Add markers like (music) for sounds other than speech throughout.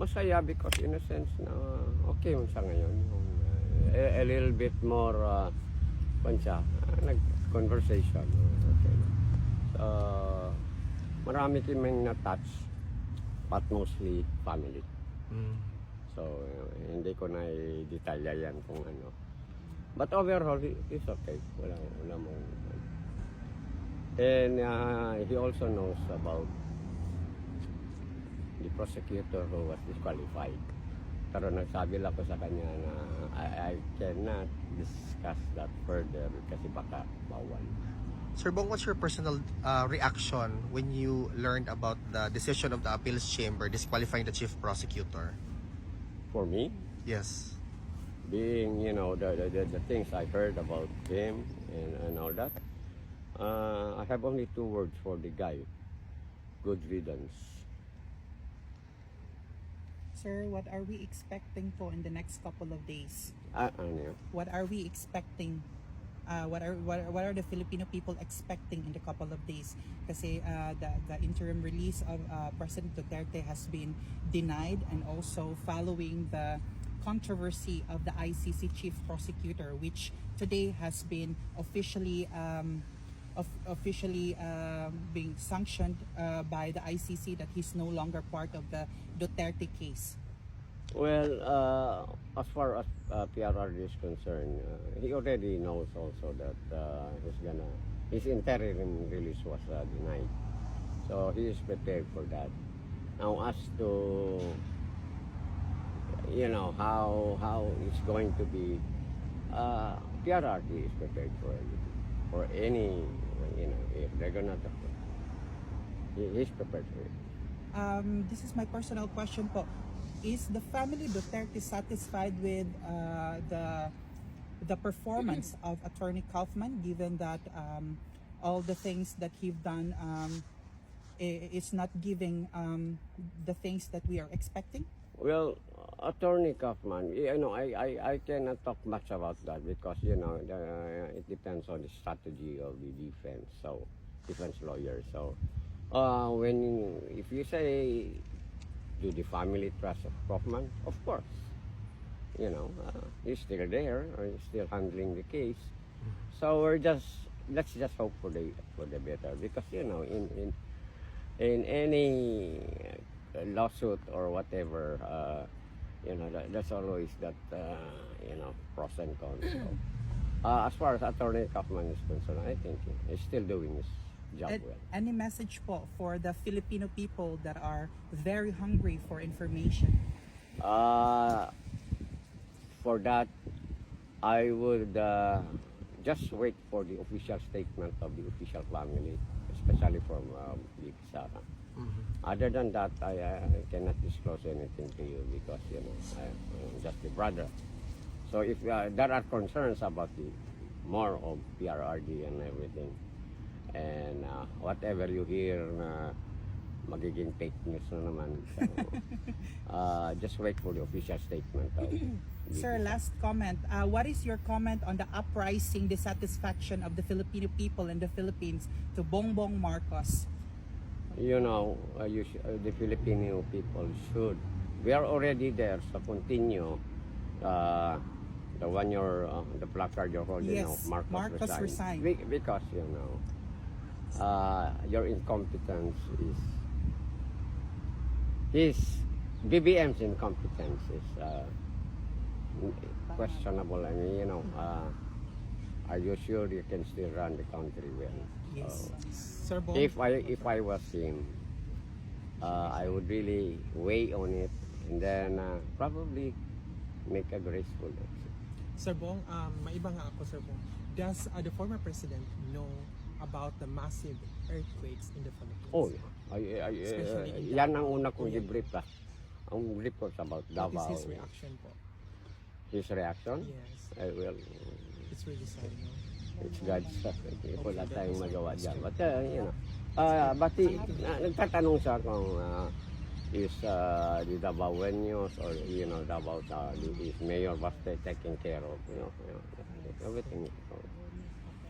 Masaya because in a sense na okay yun sa ngayon. Yung, uh, a, a little bit more uh, kwan siya, uh, nag-conversation. uh, Okay. So, marami kaming na-touch but mostly family. Mm. So, uh, hindi ko na i-detalya yan kung ano. But overall, he's okay. Wala, wala mong... And uh, he also knows about the prosecutor who was disqualified. Pero nagsabi lang ko sa kanya na I, I cannot discuss that further kasi baka bawal. Sir Bong, what's your personal uh, reaction when you learned about the decision of the appeals chamber disqualifying the chief prosecutor? For me, Yes. being you know the the, the, things I heard about him and, and all that, uh, I have only two words for the guy: good riddance. Sir, what are we expecting po in the next couple of days? Ah? What are we expecting? Uh, what are what, are- what are the Filipino people expecting in the couple of days? Kasi uh, the the interim release of uh, President Duterte has been denied, and also following the controversy of the ICC chief prosecutor, which today has been officially um, of, officially um, being sanctioned uh, by the ICC that he's no longer part of the Duterte case. Well, uh, as far as uh, PRRD is concerned, uh, he already knows also that uh, he's gonna his interim release was uh, denied, so he is prepared for that. Now, as to you know how how it's going to be, uh, PRRD is prepared for anything, for any you know if they're gonna he, he's prepared for it. Um, this is my personal question po. Is the family Duterte satisfied with uh, the the performance of Attorney Kaufman, given that um, all the things that he've done um, is not giving um, the things that we are expecting? Well, Attorney Kaufman, you know, I, I, I cannot talk much about that because, you know, the, it depends on the strategy of the defense, so, defense lawyer. So, uh, when, if you say, do the family trust of Kaufman? Of course. You know, uh, he's still there, or he's still handling the case. So we're just, let's just hope for the, for the better because, you know, in, in, in any uh, lawsuit or whatever, uh, you know, that, there's always that, uh, you know, pros and cons. So, (clears throat) uh, as far as Attorney Kaufman is concerned, I think he's still doing his job well. any message po for the Filipino people that are very hungry for information? Uh, for that, I would uh, just wait for the official statement of the official family, especially from um, VP Sara. Other than that, I, I cannot disclose anything to you because you know I, I'm just a brother. So if uh, there are concerns about the more of PRRD and everything, and uh, whatever you hear na magiging fake news na naman, so, (laughs) uh, just wait for the official statement of (clears throat) Sir, last comment. Uh, what is your comment on the uprising dissatisfaction of the Filipino people in the Philippines to Bongbong Marcos? You know, uh, you sh- uh, the Filipino people should. We are already there, so continue. Uh, the one you're, uh, the placard you're holding Yes, now, Marcos, Marcos resigned. resigned. Be- because, you know, uh, your incompetence is, his, BBM's incompetence is uh, questionable. I mean, you know, uh, are you sure you can still run the country well? Yes. So, Sir Bong, if I if I was him, uh, I would really weigh on it and then uh, probably make a graceful exit. Sir Bong, um, maiba nga ako, Sir Bong. Does uh, the former president know about the massive earthquakes in the Philippines? Oh, yeah. Ay, ay, ay, Especially in yan ang una kong Oh, ah. Ang reports about What Davao. is his reaction po? His reaction? Yes, I will. it's really sad, no? It's God's stuff. Eh. Wala Okay, tayong magawa dyan. But, uh, you know, uh, bati, na, nagtatanong siya kung uh, is uh, the Davaoenos or, you know, Davao, uh, is Mayor Baste taking care of, you know, you know everything. is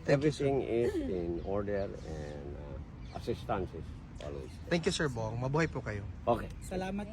Thank you, sir. everything is in order and uh, assistance is always. Thank you, Sir Bong. Mabuhay po kayo. Okay. Salamat.